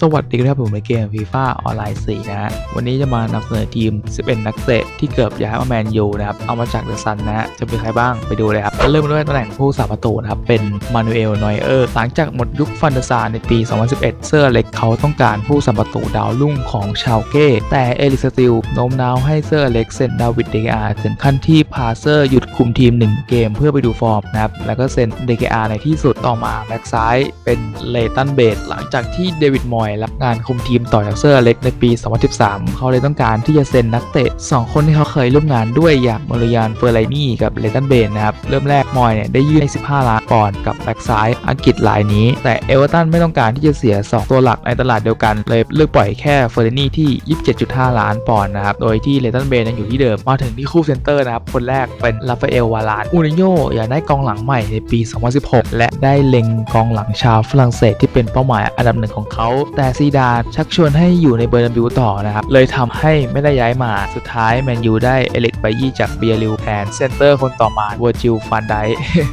สวัสดีครับผมในเกม FIFA ออนไลน์4นะฮะ วันนี้จะมานำเสนอทีม 11 นักเตะที่เกือบย้ายมาแมนยูนะครับ เอามาจากเดอะซันนะฮะ จะเป็นใครบ้างไปดูเลยครับเริ่มด้วยตำแหน่งผู้สาประตูนะครับ เป็นมานูเอลนอยเออร์หลังจากหมดยุคฟันเดอร์ซาในปี 2011 เซอร์เล็กเขาต้องการผู้สาประตูดาวรุ่งของชาวเก้ แต่เอลิสติลโน้มน้าวให้เซอร์เล็กเซ็นดาวิดเดกอาถึงขั้นที่พาเซอร์หยุดคุมทีม 1 เกมเพื่อไปดูฟอร์มนะครับแล้วก็เซ็นเดกอาในที่สุดต่อมาแบ็กซ้ายเป็นเลตันเบดหลังจากที่เดวิดมอยรับงานคุมทีมต่อจากเซอร์เล็กในปี 2013 เขาเลยต้องการที่จะเซ็นนักเตะ 2 คนที่เขาเคยร่วมงานด้วยอย่างมารยานเฟอร์ไลนี่กับเลตันเบดนะครับ เริ่มแรกมอยเนี่ยได้ยื่นให้15 ล้านปอนด์กับแบ็กซ้ายอังกฤษรายนี้ แต่เอเวอร์ตันไม่ต้องการที่จะเสีย 2 ตัวหลักในตลาดเดียวกัน เลยเลือกปล่อยแค่เฟอร์ไลนี่ที่ 27.5 ล้านปอนด์นะครับ โดยที่เลตันเบดยังอยู่ที่เดิม มาถึงที่คู่เซนเตอร์นะครับ คนแรกเป็นลาฟาเอลวาลานอูริโยอยากได้กองหลังใหม่ในปี 2016 และได้เล็งกองหลังชาวฝรั่งเศสที่เป็นเป้าหมายอันดับหนึ่งของเขาแต่ซีดานชักชวนให้อยู่ในเบอร์นัมบิวต่อนะครับ เลยทำให้ไม่ได้ย้ายมา สุดท้ายแมนยูได้เอเล็กไบยี่จากเบียริวแทนเซนเตอร์คนต่อมาเวอร์จิลฟันได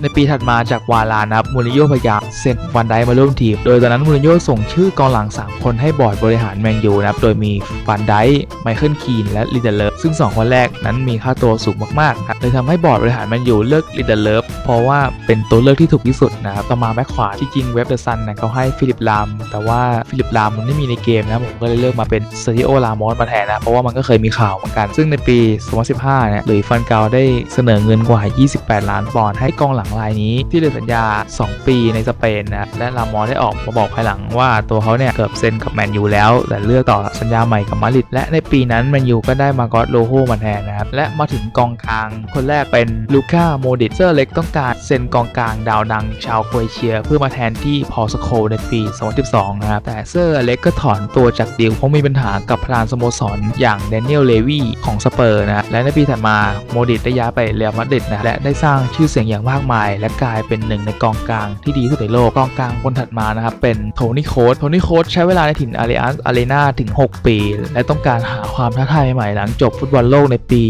ในปีถัดมาจากวาลานะครับมูรินโญ่พยายามเซ็นฟันไดมาร่วมทีม โดยตอนนั้นมูรินโญ่ส่งชื่อกองหลัง 3 คนให้บอร์ดบริหารแมนยูนะครับ โดยมีฟันไดไมเคิลคีนและลิเดเลฟซึ่ง 2 คนแรกนั้นมีค่าตัวสูงมากๆครับเลยทำให้บอร์ดบริหารแมนยูเลือกลิเดเลฟเพราะว่าเป็นตัวเลือกที่ถูกที่สุดนะครับต่อมาแบ็คขวาที่จริงเว็บเดอะซันนะเขาให้ฟิลิปลามแต่ว่าฟิลิปลามมันไม่มีในเกมนะผมก็เลยเลือกมาเป็นเซอร์ i โอลามอสมาแทนนะ เพราะว่ามันก็เคยมีข่าวเหมือนกัน ซึ่งในปี 2015 เนี่ยหลุยฟันเกาได้เสนอเงินกว่า 28 ล้านปอนด์ให้กองหลังรายนี้ที่เหลือสัญญา 2 ปีในสเปนนะและลามอสได้ออกมาบอกภายหลังว่าตัวเขาเนี่ยเกือบเซ็นกับแมนยูแล้ว แต่เลือกต่อสัญญาใหม่กับมาริดและในปีนั้นแมนยูก็ได้มากอตโลโฮมาแทนนะครับและมาถึงกองกลางคนแรกเป็นลูก้าโมดิเซอร์เล็กต้องการเซ็นกองกลางดาวดังชาวโครเอเชีย เพื่อมาแทนที่พอสโคในปี 2012 นะครับแต่เซอร์เล็กก็ถอนตัวจากดีลเพราะมีปัญหากับปรานสโมสรอย่างแดเนียลเลวีของสเปอร์นะและในปีถัดมาโมดิตได้ย้ายไปเรอัลมาดริดนะและได้สร้างชื่อเสียงอย่างมากมาย และกลายเป็นหนึ่งในกองกลางที่ดีที่สุดในโลกกองกลางคนถัดมานะครับเป็นโทนี่โคสโทนี่โคสใช้เวลาในถิ่นอารีอัสอารีนาถึง 6 ปี และต้องการหาความท้าทายใหม่หลังจบฟุตบอลโลกในปี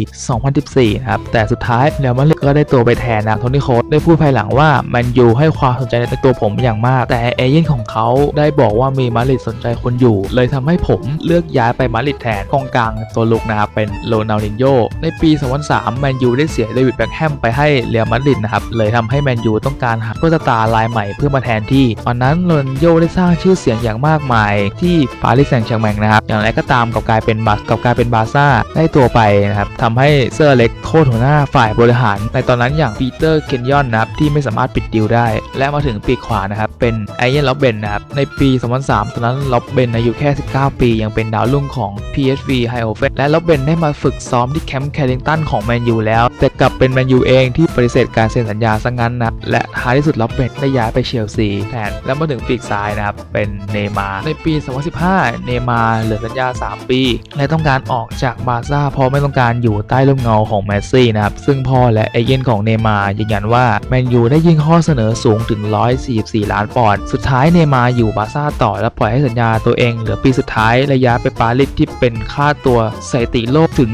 2014 นะครับ แต่สุดท้ายเรอัลมาดริดก็ได้ตัวไปแทนนะโทนี่โคสได้พูดภายหลังว่าแมนยูให้ความสนใจในตัวผมอย่างมาก แต่เอเย่นของเขาได้บอกว่ามีมาดริดสนใจคนอยู่ เลยทำให้ผมเลือกย้ายไปมาดริดแทนกองกลางตัวลุกนะครับเป็นโรนัลดินโญในปี 2003 แมนยูได้เสียเดวิดแบ็คแฮมไปให้เรอัลมาดริดนะครับเลยทำให้แมนยูต้องการหาเพื่อสตาร์รายใหม่เพื่อมาแทนที่ ตอนนั้นโรนัลดินโญได้สร้างชื่อเสียงอย่างมากมายที่ปารีสแซงต์แชร์แมงนะครับอย่างไรก็ตามกับกลายเป็นบาสกับกลายเป็นบาซ่าได้ตัวไปนะครับทำให้เซอร์เล็กโทษหัวหน้าฝ่ายบริหาร ในตอนนั้นอย่างปีเตอร์เคนยอนนะครับที่ไม่สามารถปิดดิวได้ และมาถึงปีกขวานะครับเป็นไอเยนล็อบเบนนะครับในปี 2003ตอนนั้นล็อบเบนอายุแค่ 19 ปี ยังเป็นดาวรุ่งของ PSV h i o f e n และล็อบเบนได้มาฝึกซ้อมที่แคมป์แคริงตันของแมนยูแล้ว แต่กลับเป็นแมนยูเองที่ปฏิเสธการเซ็นสัญญาซะงั้นนะ และท้ายที่สุดล็อบเบนได้ย้ายไปเชลซีแทนแล้วมาถึงปีกซ้ายนะครับ เป็นเนย์มาในปี 2015 เนย์มาเหลือสัญญา 3 ปี และต้องการออกจากบาร์ซ่าเพราะไม่ต้องการอยู่ใต้ร่มเงาของแมสซี่นะครับซึ่งพ่อและเอเย่นของเนย์มายืนยันว่าแมนยูได้ยื่นข้อเสนอสูงถึง 144 ล้านปอนด์สุดท้ายเนย์มาอยู่บาร์ซ่าต่อและปล่อยให้สัญญาตัวเองเหลือปีสุดท้ายระยะไปปารีสที่เป็นค่าตัวสถิติโลกถึง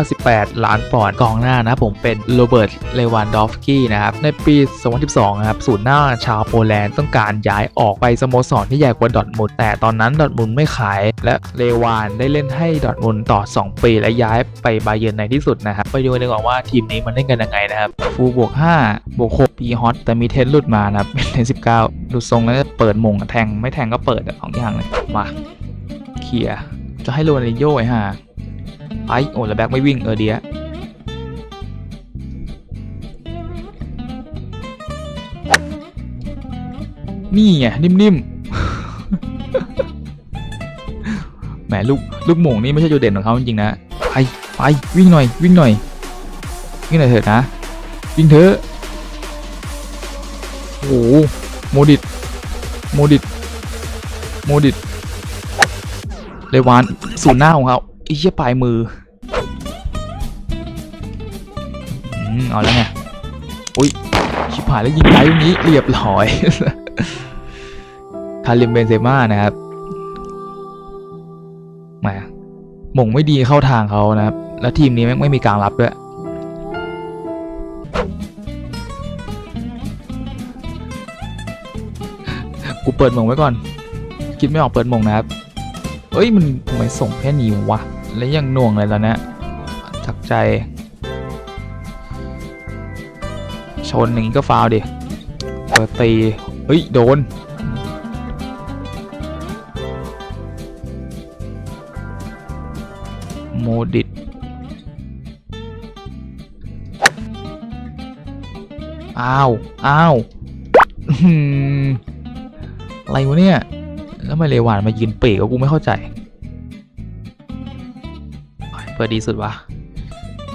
198ล้านปอนด์กองหน้านะผมเป็นโรเบิร์ต เลวันดอฟสกี้นะครับ ในปี 2012 นะครับศูนย์หน้าชาวโปแลนด์ต้องการย้ายออกไปสโมสรที่ใหญ่กว่าดอทมุนด์แต่ตอนนั้นดอทมุนด์ไม่ขาย และเลวานได้เล่นให้ดอทมุนด์ต่อ 2 ปีและย้ายไปบาเยิร์นในที่สุดนะครับไปดูกันดีกว่าว่าทีมนี้มันเล่นกันยังไงนะครับฟูบวก5บวก6ปีฮอตแต่มีเทนหลุดมานะครับเป็นเทน19ดูทรงแล้วจะเปิดมงะแทงไม่แทงก็เปิดอะสองอย่างเลย มาเคลียจะให้โรนัลโญ่ไอ้ห่าไอโอ้แล้วแบ็คไม่วิ่งเออเดียนี่ไงนิ่มๆ แหมลูกลูกหม่งนี่ไม่ใช่จุดเด่นของเขาจริงๆนะไปไปวิ่งหน่อยวิ่งหน่อยวิ่งหน่อยเถอะนะวิ่งเถอะโอ้โหโมดิตโมดิต โมดิตเลวานศูนหน้าของเขาไอ้เหี้ยปลายมืออืมเอาแล้วไงอุ้ยชิบหายแล้วยิงไกลตรงนี้เรียบร้อยคาริมเบนเซม่านะครับแหมหม่งไม่ดีเข้าทางเขานะครับ แล้วทีมนี้แม่ไม่มีกลางรับด้วยกูเปิดหม่งไว้ก่อน คิดไม่ออกเปิดมงนะครับ เอ้ยมันทำไมส่งแค่นี้วะ แล้วยังน่วงเลยตอนเนี้ยจักใจ ชนอย่างนี้ก็ฟาวดิ เปิดตี เฮ้ย โดน โมดิตอ้าว อ้าวอะไรวะเนี่ย แล้วไมาเลวานมายืนเป๋กกูไม่เข้าใจ เปิดดีสุดวะ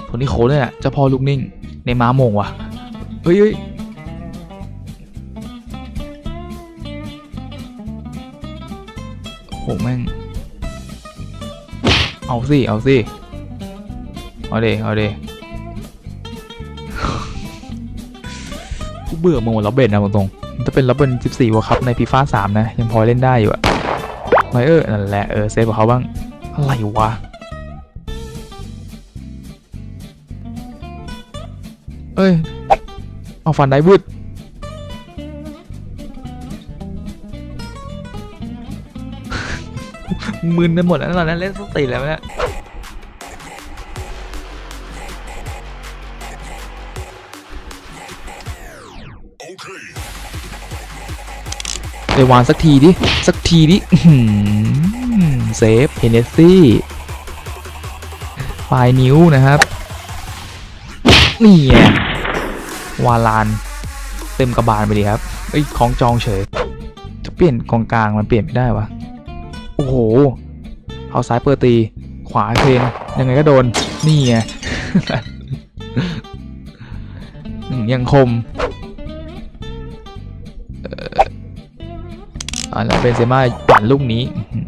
คนที่โค้ดเนี่ยเจ้าพ่อลูกนิ่ง ในม้าโมงวะเฮ้ยเฮ้ยโหแม่ง เอาสิ เอาสิ เอาเดเอาเดกูเบื่อโมงแล้วเบนนะตรงๆ ถ้าเป็นรับเบน14วะครับในฟีฟ่า3นะ ยังพอเล่นได้อยู่อะไมเออร์นั่นแหละเออเซฟกับเขาบ้าง อะไรวะเอ้ย เอาฟันได้บุดมึนไปหมดแล้วตอนนั้นเล่นสติแล้วเนี่ย เดวานสักทีดิ สักทีดิเซฟเฮเนสซี่ปลายนิ้วนะครับ นี่ไงวาลาน เต็มกระบาลไปดีครับเอ้ของจองเฉย จะเปลี่ยนกองกลางมันเปลี่ยนไม่ได้วะ โอ้โห เอาซ้ายเปิดตี ขวาเทนยังไงก็โดน นี่ไงยังคม อ่าแล้วเบนเซม่าปั่นลูกนี้อื้อหือ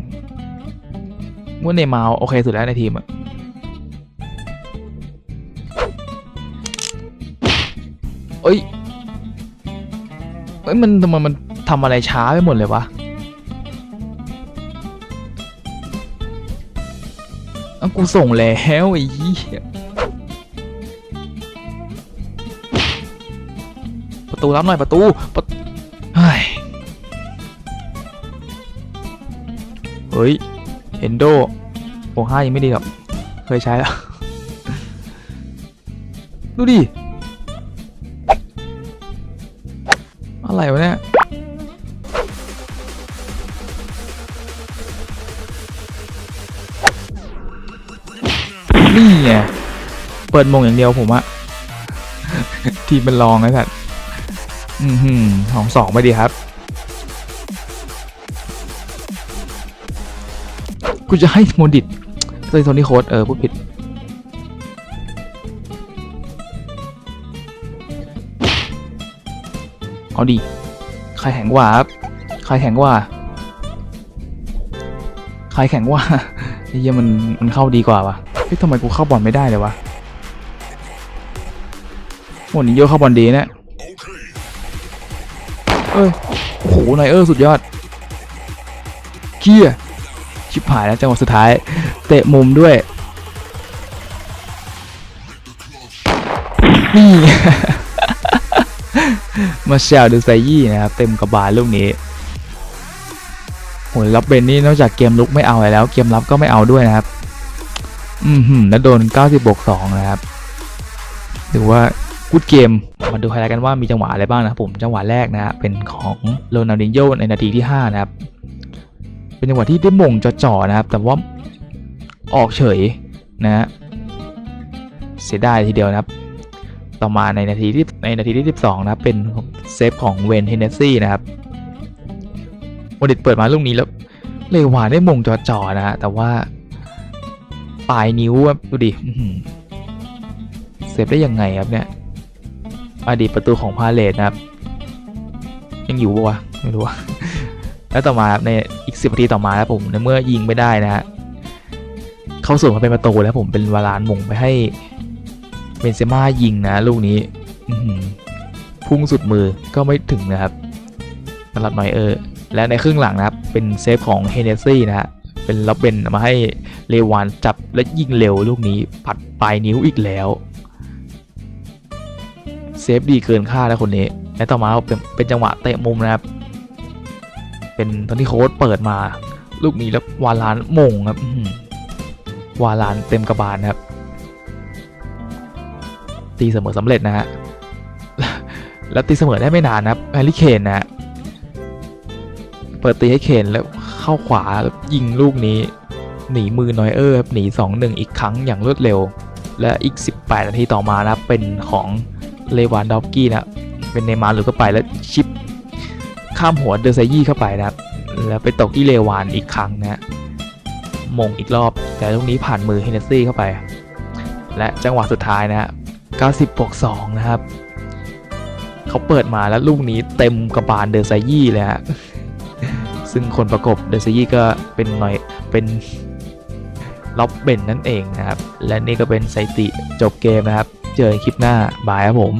ว่าเนมาโอเคสุดแล้วในทีมอะเอ้ยเอ้ยมันทำไมมันทำอะไรช้าไปหมดเลยวะอ้ากูส่งแล้วไอ้ยี่ประตูรับหน่อยประตูประ เฮ้ยเฮนโดโอ้ห้ายังไม่ดีหรอกเคยใช้แล้ว ดูดิ อะไรวะเนี่ยนี่ไง เปิดมงอย่างเดียวผมอะทีมเป็นรองไอ้สัตว์อือหือสองสองไปดีครับ กูจะให้โมดิตเซโทนี่โค้ดเออพูดผิดเอาดีใครแข็งกว่าครับใครแข็งกว่าใครแข็งกว่าไอ้เหี้ยมันมันเข้าดีกว่าวะเฮ้ยทำไมกูเข้าบอลไม่ได้เลยวะโหนี่โยเข้าบอลดีนี่ยเอ้ยโอ้โหไนเออร์สุดยอดเกีย ชิบหายแล้วจังหวะสุดท้าย เตะมุมด้วย นี่ มาเชลดูไซยี่นะครับ เต็มกระบาลลูกนี้โหรับเบนนี่นอกจากเกมลุกไม่เอาอะไรแล้ว เกมรับก็ไม่เอาด้วยนะครับ อืมหืมแล้วโดน 90บวก2นะครับถือว่ากูดเกมมาดูไฮไลท์กันว่ามีจังหวะอะไรบ้างนะครับผมจังหวะแรกนะฮะเป็นของโรนัลดินโญ่ในนาทีที่ 5 นะครับ เป็นจังหวะที่ได้มงจ่อๆนะครับ แต่ว่าออกเฉยนะฮะเสียดายทีเดียวนะครับ ต่อมาในนาทีที่ในนาทีที่ 12 นะครับ เป็นเซฟของเวนเฮเนสซี่นะครับโมดิตเปิดมาลูกนี้แล้วเลวานได้มงจ่อๆนะฮะแต่ว่าปลายนิ้วดูดิเซฟได้ยังไงครับเนี่ยอดีตประตูของพาเลตนะครับ ยังอยู่ปะวะไม่รู้ว่า แล้วต่อมาในอีกสิบนาทีต่อมาครับผมในเมื่อยิงไม่ได้นะฮะเข้าสู่มาเป็นประตูแล้วผมเป็นวาลานมงไปให้เบนเซม่ายิงนะลูกนี้พุ่งสุดมือก็ไม่ถึงนะครับสำหรับไนเออร์และในครึ่งหลังนะครับ เป็นเซฟของเฮเนสซี่นะฮะเป็นล็อบเบนมาให้เลวานจับและยิงเร็วลูกนี้ปัดปลายนิ้วอีกแล้วเซฟดีเกินคาดแล้วคนนี้และต่อมาเป็นเป็นจังหวะเตะมุมนะครับ เป็นตอนที่โค้ดเปิดมา ลูกนี้แล้ววาลานมงครับวาลานเต็มกระบาลครับ ตีเสมอสำเร็จนะฮะแล้วตีเสมอได้ไม่นานนะครับแฮร์รี่เคนนะฮะเปิดตีให้เคนแล้วเข้าขวาแล้วยิงลูกนี้ หนีมือนอยเออร์ครับหนี2-1 อีกครั้งอย่างรวดเร็ว และอีก 18 นาทีต่อมานะครับเป็นของเลวานดอฟกี้นะเป็นเนมาร์หลุดเข้าไปแล้วชิป ข้ามหัวเดอร์ไซยี่เข้าไปนะครับ แล้วไปตกที่เลวานอีกครั้งนะฮะมงอีกรอบ แต่ลูกนี้ผ่านมือเฮเนสซี่เข้าไป และจังหวะสุดท้ายนะฮะ90บวก2นะครับ เขาเปิดมาแล้วลูกนี้เต็มกระบาลเดอร์ไซยี่เลยฮะ ซึ่งคนประกบเดอร์ไซยี่ก็เป็นหน่อยเป็นล็อบเบนนั่นเองนะครับ และนี่ก็เป็นสถิติจบเกมนะครับ เจอกันคลิปหน้าบายครับผม